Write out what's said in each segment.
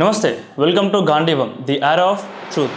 Namaste welcome to Gandivam the art of truth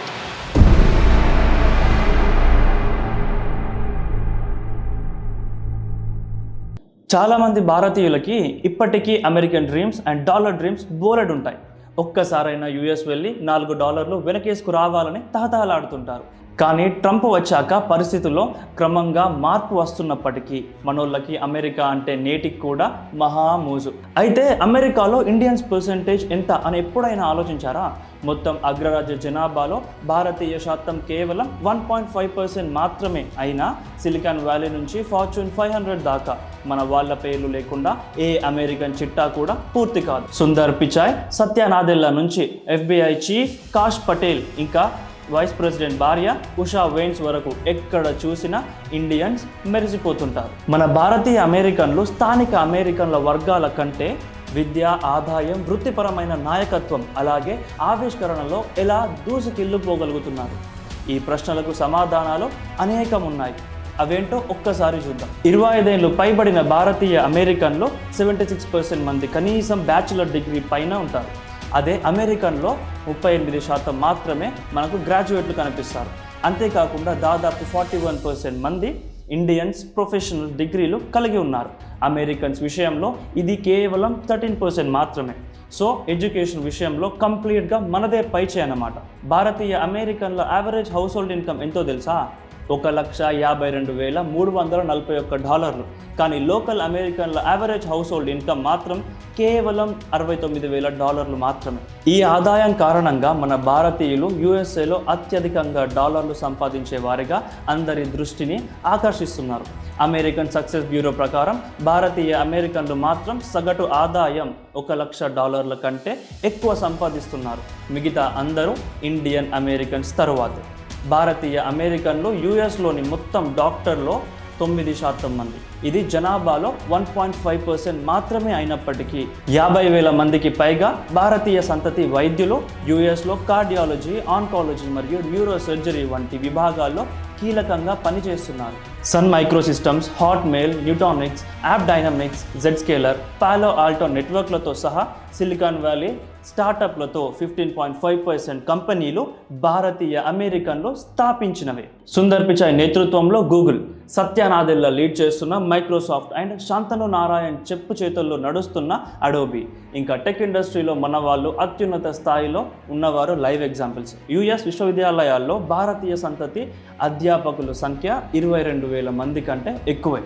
చాలామంది భారతీయులకి ఇప్పటికీ American dreams and dollar dreams బోలెడ్ ఉంటాయి. ఒక్కసారైనా యుఎస్ వెళ్ళి నాలుగు డాలర్లు వెనకేసుకు రావాలని తహతహలాడుతుంటారు. కానీ ట్రంప్ వచ్చాక పరిస్థితుల్లో క్రమంగా మార్పు వస్తున్నప్పటికీ మనోళ్ళకి అమెరికా అంటే నేటికి కూడా మహామూజు అయితే అమెరికాలో ఇండియన్స్ పర్సంటేజ్ ఎంత అని ఎప్పుడైనా ఆలోచించారా? మొత్తం అగ్రరాజ్య జనాభాలో భారతీయ శాతం కేవలం వన్ పాయింట్ ఫైవ్ పర్సెంట్ మాత్రమే అయినా సిలికాన్ వ్యాలీ నుంచి ఫార్చ్యూన్ ఫైవ్ హండ్రెడ్ దాకా మన వాళ్ళ పేర్లు లేకుండా ఏ అమెరికన్ చిట్టా కూడా పూర్తి కాదు. సుందర్ పిచాయ్ సత్యనాదెల్లా నుంచి ఎఫ్బిఐ చీఫ్ కాష్ పటేల్ ఇంకా వైస్ ప్రెసిడెంట్ భార్య ఉషా వెయిన్స్ వరకు ఎక్కడ చూసినా ఇండియన్స్ మెరిసిపోతుంటారు. మన భారతీయ అమెరికన్లు స్థానిక అమెరికన్ల వర్గాల కంటే విద్య ఆదాయం వృత్తిపరమైన నాయకత్వం అలాగే ఆవిష్కరణలో ఎలా దూసుకెళ్ళిపోగలుగుతున్నారు? ఈ ప్రశ్నలకు సమాధానాలు అనేకం ఉన్నాయి అవేంటో ఒక్కసారి చూద్దాం. ఇరవై ఐదేళ్ళు పైబడిన భారతీయ అమెరికన్లో సెవెంటీ సిక్స్ పర్సెంట్ మంది కనీసం బ్యాచులర్ డిగ్రీ పైన ఉంటారు. అదే అమెరికన్లో ముప్పై ఎనిమిది శాతం మాత్రమే మనకు గ్రాడ్యుయేట్లు కనిపిస్తారు. అంతేకాకుండా దాదాపు ఫార్టీ వన్ పర్సెంట్ మంది ఇండియన్స్ ప్రొఫెషనల్ డిగ్రీలు కలిగి ఉన్నారు. అమెరికన్స్ విషయంలో ఇది కేవలం థర్టీన్ పర్సెంట్ మాత్రమే. సో ఎడ్యుకేషన్ విషయంలో కంప్లీట్గా మనదే పైచే అన్నమాట. భారతీయ అమెరికన్ల యావరేజ్ హౌస్ హోల్డ్ ఇన్కమ్ ఎంతో తెలుసా? ఒక లక్ష యాభై రెండు వేల మూడు వందల నలభై ఒక్క డాలర్లు. కానీ లోకల్ అమెరికన్ల యావరేజ్ హౌస్ హోల్డ్ ఇన్కమ్ మాత్రం కేవలం అరవై తొమ్మిది వేల డాలర్లు మాత్రమే. ఈ ఆదాయం కారణంగా మన భారతీయులు యుఎస్ఏలో అత్యధికంగా డాలర్లు సంపాదించే వారిగా అందరి దృష్టిని ఆకర్షిస్తున్నారు. అమెరికన్ సక్సెస్ బ్యూరో ప్రకారం భారతీయ అమెరికన్లు మాత్రం సగటు ఆదాయం ఒక లక్ష డాలర్ల కంటే ఎక్కువ సంపాదిస్తున్నారు. మిగతా అందరూ ఇండియన్ అమెరికన్స్ తరువాత. భారతీయ అమెరికన్లు యుఎస్లోని మొత్తం డాక్టర్లో తొమ్మిది శాతం మంది. ఇది జనాభాలో వన్ పాయింట్ ఫైవ్ పర్సెంట్ మాత్రమే అయినప్పటికీ యాభై వేల మందికి పైగా భారతీయ సంతతి వైద్యులు యుఎస్లో కార్డియాలజీ ఆన్కాలజీ మరియు న్యూరో సర్జరీ వంటి విభాగాల్లో కీలకంగా పనిచేస్తున్నారు. Sun Microsystems Hotmail Nutanix AppDynamics Zscaler Palo Alto నెట్వర్క్లతో సహా సిలికాన్ వ్యాలీ స్టార్టప్లతో ఫిఫ్టీన్ పాయింట్ ఫైవ్ పర్సెంట్ కంపెనీలు భారతీయ అమెరికన్లు స్థాపించినవే. సుందర్ పిచాయ్ నేతృత్వంలో గూగుల్ సత్యనాదెల్ల లీడ్ చేస్తున్న మైక్రోసాఫ్ట్ అండ్ శాంతను నారాయణ్ చెప్పు చేతుల్లో నడుస్తున్న అడోబి ఇంకా టెక్ ఇండస్ట్రీలో మన వాళ్ళు అత్యున్నత స్థాయిలో ఉన్నవారు లైవ్ ఎగ్జాంపుల్స్ యుఎస్ విశ్వవిద్యాలయాల్లో భారతీయ సంతతి అధ్యాపకుల సంఖ్య ఇరవై రెండు వేల మంది కంటే ఎక్కువే.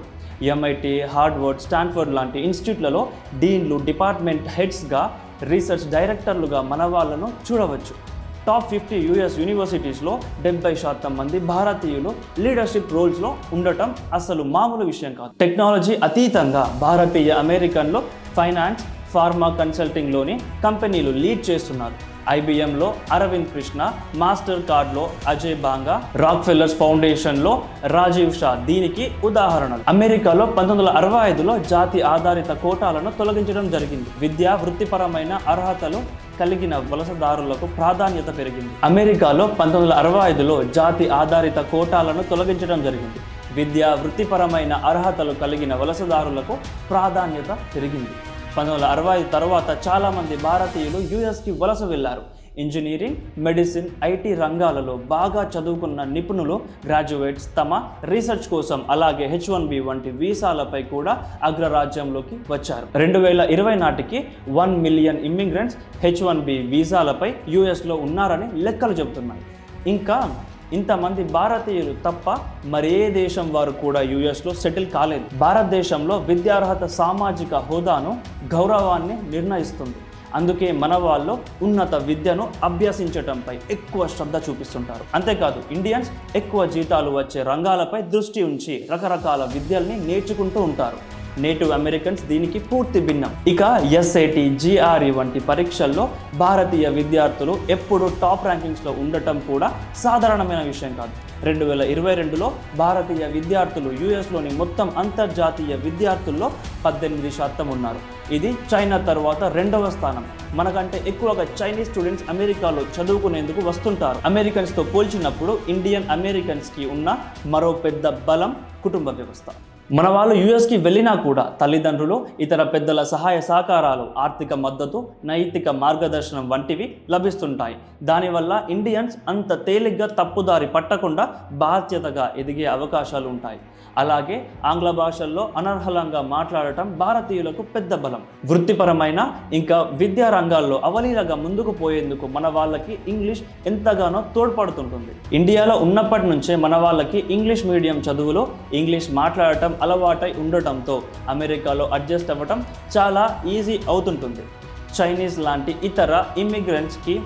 ఎంఐటి హార్డ్వర్డ్ స్టాన్ఫర్డ్ లాంటి ఇన్స్టిట్యూట్లలో డీన్లు డిపార్ట్మెంట్ హెడ్స్గా రీసెర్చ్ డైరెక్టర్లుగా మన వాళ్ళను చూడవచ్చు. టాప్ ఫిఫ్టీ యూఎస్ యూనివర్సిటీస్లో డెబ్బై శాతం మంది భారతీయులు లీడర్షిప్ రోల్స్లో ఉండటం అసలు మామూలు విషయం కాదు. టెక్నాలజీ అతీతంగా భారతీయ అమెరికన్లో ఫైనాన్స్ ఫార్మా కన్సల్టింగ్లోని కంపెనీలు లీడ్ చేస్తున్నారు. ఐబిఎంలో అరవింద్ కృష్ణ మాస్టర్ కార్డ్లో అజయ్ బాంగా రాక్ ఫెల్లర్స్ ఫౌండేషన్లో రాజీవ్ షా. దీనికి ఉదాహరణలు. అమెరికాలో పంతొమ్మిది వందల అరవై ఐదులో జాతి ఆధారిత కోటాలను తొలగించడం జరిగింది. విద్య వృత్తిపరమైన అర్హతలు కలిగిన వలసదారులకు ప్రాధాన్యత పెరిగింది. అమెరికాలో పంతొమ్మిది వందల అరవై ఐదులో జాతి ఆధారిత కోటాలను తొలగించడం జరిగింది. విద్య వృత్తిపరమైన అర్హతలు కలిగిన వలసదారులకు ప్రాధాన్యత పెరిగింది. పంతొమ్మిది వందల అరవై తర్వాత చాలామంది భారతీయులు యుఎస్కి వలస వెళ్ళారు. ఇంజనీరింగ్ మెడిసిన్ ఐటీ రంగాలలో బాగా చదువుకున్న నిపుణులు గ్రాడ్యుయేట్స్ తమ రీసెర్చ్ కోసం అలాగే హెచ్ వన్ బి వంటి వీసాలపై కూడా అగ్రరాజ్యంలోకి వచ్చారు. రెండు వేల ఇరవై నాటికి one million immigrants H one B వీసాలపై యుఎస్లో ఉన్నారని లెక్కలు చెబుతున్నాయి. ఇంకా ఇంతమంది భారతీయులు తప్ప మరే దేశం వారు కూడా యుఎస్లో సెటిల్ కాలేదు. భారతదేశంలో విద్యార్హత సామాజిక హోదాను గౌరవాన్ని నిర్ణయిస్తుంది. అందుకే మన వాళ్ళు ఉన్నత విద్యను అభ్యసించటంపై ఎక్కువ శ్రద్ధ చూపిస్తుంటారు. అంతేకాదు ఇండియన్స్ ఎక్కువ జీతాలు వచ్చే రంగాలపై దృష్టి ఉంచి రకరకాల విద్యల్ని నేర్చుకుంటూ ఉంటారు. నేటివ్ అమెరికన్స్ దీనికి పూర్తి భిన్నం. ఇక ఎస్ఐటి జిఆర్ఈ వంటి పరీక్షల్లో భారతీయ విద్యార్థులు ఎప్పుడు టాప్ ర్యాంకింగ్స్లో ఉండటం కూడా సాధారణమైన విషయం కాదు. రెండు వేల ఇరవై రెండులో భారతీయ విద్యార్థులు యుఎస్లోని మొత్తం అంతర్జాతీయ విద్యార్థుల్లో పద్దెనిమిది శాతం ఉన్నారు. ఇది చైనా తర్వాత రెండవ స్థానం. మనకంటే ఎక్కువగా చైనీస్ స్టూడెంట్స్ అమెరికాలో చదువుకునేందుకు వస్తుంటారు. అమెరికన్స్తో పోల్చినప్పుడు ఇండియన్ అమెరికన్స్కి ఉన్న మరో పెద్ద బలం కుటుంబ వ్యవస్థ. మన వాళ్ళు యుఎస్కి వెళ్ళినా కూడా తల్లిదండ్రులు ఇతర పెద్దల సహాయ సహకారాలు ఆర్థిక మద్దతు నైతిక మార్గదర్శనం వంటివి లభిస్తుంటాయి. దానివల్ల ఇండియన్స్ అంత తేలిగ్గా తప్పుదారి పట్టకుండా బాధ్యతగా ఎదిగే అవకాశాలు ఉంటాయి. అలాగే ఆంగ్ల భాషల్లో అనర్హలంగా మాట్లాడటం భారతీయులకు పెద్ద బలం. వృత్తిపరమైన ఇంకా విద్యా రంగాల్లో అవలీలగా ముందుకు పోయేందుకు మన వాళ్ళకి ఇంగ్లీష్ ఎంతగానో తోడ్పడుతుంటుంది. ఇండియాలో ఉన్నప్పటి నుంచే మన వాళ్ళకి ఇంగ్లీష్ మీడియం చదువులో ఇంగ్లీష్ మాట్లాడటం అలవాటై ఉండటంతో అమెరికాలో అడ్జస్ట్ అవ్వటం చాలా ఈజీ అవుతుంటుంది. చైనీస్ లాంటి ఇతర ఇమ్మిగ్రెంట్స్కి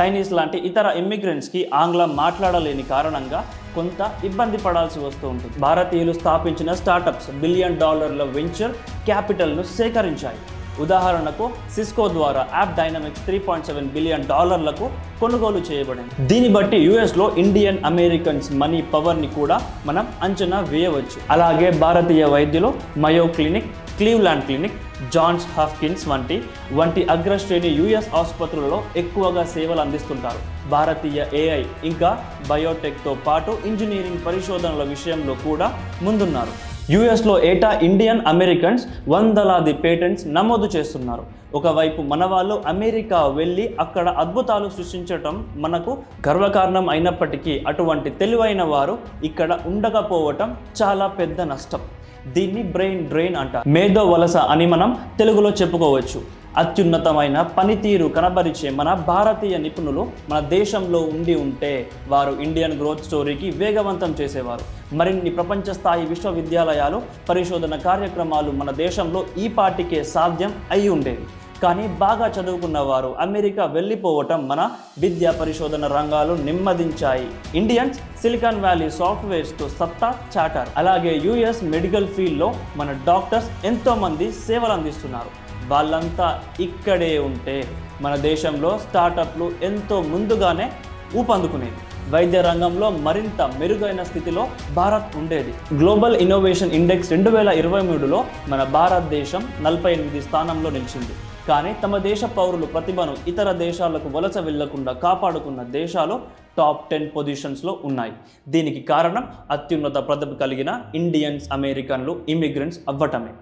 చైనీస్ లాంటి ఇతర ఇమ్మిగ్రెంట్స్కి ఆంగ్లం మాట్లాడలేని కారణంగా కొంత ఇబ్బంది పడాల్సి వస్తూ ఉంటుంది. భారతీయులు స్థాపించిన స్టార్టప్స్ బిలియన్ డాలర్ల వెంచర్ క్యాపిటల్ను సేకరించాయి. ఉదాహరణకు సిస్కో ద్వారా AppDynamics three point seven billion డాలర్లకు కొనుగోలు చేయబడింది. దీన్ని బట్టి యుఎస్లో ఇండియన్ అమెరికన్స్ మనీ పవర్ని కూడా మనం అంచనా వేయవచ్చు. అలాగే భారతీయ వైద్యులు Mayo Clinic Cleveland Clinic Johns Hopkins వంటి వంటి అగ్రశ్రేణి యుఎస్ ఆసుపత్రులలో ఎక్కువగా సేవలు అందిస్తుంటారు. భారతీయ ఏఐ ఇంకా బయోటెక్తో పాటు ఇంజనీరింగ్ పరిశోధనల విషయంలో కూడా ముందున్నారు. యుఎస్లో ఏటా ఇండియన్ అమెరికన్స్ వందలాది పేటెంట్స్ నమోదు చేస్తున్నారు. ఒకవైపు మన వాళ్ళు అమెరికా వెళ్ళి అక్కడ అద్భుతాలు సృష్టించటం మనకు గర్వకారణం అయినప్పటికీ అటువంటి తెలివైన వారు ఇక్కడ ఉండకపోవటం చాలా పెద్ద నష్టం. దీన్ని బ్రెయిన్ డ్రెయిన్ అంట. మేధో వలస అని మనం తెలుగులో చెప్పుకోవచ్చు. అత్యున్నతమైన పనితీరు కనబరిచే మన భారతీయ నిపుణులు మన దేశంలో ఉండి ఉంటే వారు ఇండియన్ గ్రోత్ స్టోరీకి వేగవంతం చేసేవారు. మరిన్ని ప్రపంచ స్థాయి విశ్వవిద్యాలయాలు పరిశోధన కార్యక్రమాలు మన దేశంలో ఈ పాటికే సాధ్యం అయి ఉండేవి. కానీ బాగా చదువుకున్న వారు అమెరికా వెళ్ళిపోవటం మన విద్యా పరిశోధన రంగాలు నెమ్మదించాయి. ఇండియన్స్ సిలికాన్ వ్యాలీ సాఫ్ట్వేర్స్తో సత్తా చాటారు. అలాగే యుఎస్ మెడికల్ ఫీల్డ్లో మన డాక్టర్స్ ఎంతోమంది సేవలు అందిస్తున్నారు. వాళ్ళంతా ఇక్కడే ఉంటే మన దేశంలో స్టార్టప్లు ఎంతో ముందుగానే ఊపందుకునేవి. వైద్య రంగంలో మరింత మెరుగైన స్థితిలో భారత్ ఉండేది. గ్లోబల్ ఇన్నోవేషన్ ఇండెక్స్ రెండు వేల ఇరవై మూడులో మన భారతదేశం నలభై ఎనిమిది స్థానంలో నిలిచింది. కానీ తమ దేశ పౌరులు ప్రతిభను ఇతర దేశాలకు వలస వెళ్ళకుండా కాపాడుకున్న దేశాలు టాప్ టెన్ పొజిషన్స్లో ఉన్నాయి. దీనికి కారణం అత్యున్నత ప్రతిభ కలిగిన ఇండియన్స్ అమెరికన్లు ఇమిగ్రెంట్స్ అవ్వటమే.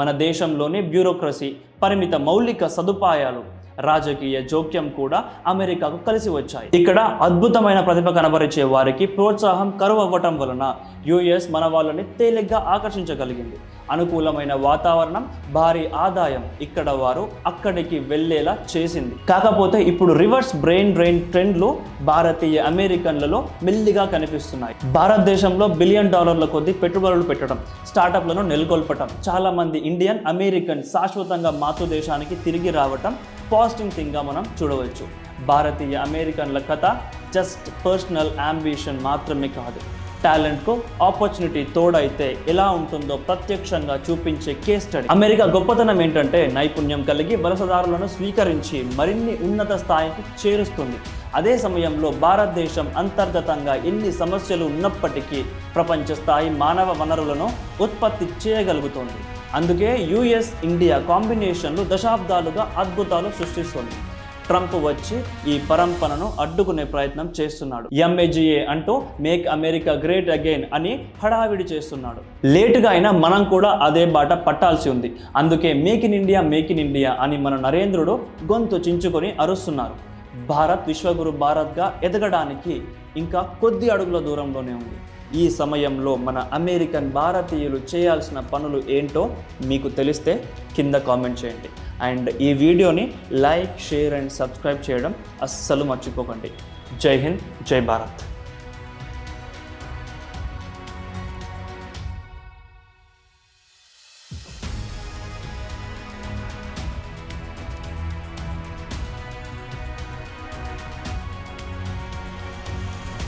మన దేశంలోని బ్యూరోక్రసీ పరిమిత మౌలిక సదుపాయాలు రాజకీయ జోక్యం కూడా అమెరికాకు కలిసి వచ్చాయి. ఇక్కడ అద్భుతమైన ప్రతిభ కనబరిచే వారికి ప్రోత్సాహం కరువు అవ్వటం వలన యుఎస్ మన వాళ్ళని తేలిగ్గా ఆకర్షించగలిగింది. అనుకూలమైన వాతావరణం భారీ ఆదాయం ఇక్కడ వారు అక్కడికి వెళ్ళేలా చేసింది. కాకపోతే ఇప్పుడు రివర్స్ బ్రెయిన్ డ్రెయిన్ ట్రెండ్లు భారతీయ అమెరికన్లలో మెల్లిగా కనిపిస్తున్నాయి. భారతదేశంలో బిలియన్ డాలర్ల కొద్ది పెట్టుబడులు పెట్టడం స్టార్టప్లను నెలకొల్పటం చాలా మంది ఇండియన్ అమెరికన్ శాశ్వతంగా మాతృదేశానికి తిరిగి రావటం పాజిటివ్ థింగ్గా మనం చూడవచ్చు. భారతీయ అమెరికన్ల కథ జస్ట్ పర్సనల్ అంబిషన్ మాత్రమే కాదు. టాలెంట్కు ఆపర్చునిటీ తోడైతే ఎలా ఉంటుందో ప్రత్యక్షంగా చూపించే కేస్ స్టడీ అమెరికా గొప్పతనం ఏంటంటే నైపుణ్యం కలిగి వలసదారులను స్వీకరించి మరిన్ని ఉన్నత స్థాయికి చేరుస్తుంది. అదే సమయంలో భారతదేశం అంతర్గతంగా ఎన్ని సమస్యలు ఉన్నప్పటికీ ప్రపంచ స్థాయి మానవ వనరులను ఉత్పత్తి చేయగలుగుతోంది. అందుకే యుఎస్ ఇండియా కాంబినేషన్లు దశాబ్దాలుగా అద్భుతాలు సృష్టిస్తుంది. ట్రంప్ వచ్చి ఈ పరంపరను అడ్డుకునే ప్రయత్నం చేస్తున్నాడు. ఎంఏజీఏ అంటూ మేక్ అమెరికా గ్రేట్ అగైన్ అని హడావిడి చేస్తున్నాడు. లేటుగా అయినా మనం కూడా అదే బాట పట్టాల్సి ఉంది. అందుకే make in India make in India అని మన నరేంద్రుడు గొంతు చించుకొని అరుస్తున్నారు. భారత్ విశ్వగురు భారత్గా ఎదగడానికి ఇంకా కొద్ది అడుగుల దూరంలోనే ఉంది. ఈ సమయంలో మన అమెరికన్ భారతీయులు చేయాల్సిన పనులు ఏంటో మీకు తెలిస్తే కింద కామెంట్ చేయండి. అండ్ ఈ వీడియోని లైక్ షేర్ అండ్ సబ్స్క్రైబ్ చేయడం అస్సలు మర్చిపోకండి. జై హింద్ జై భారత్.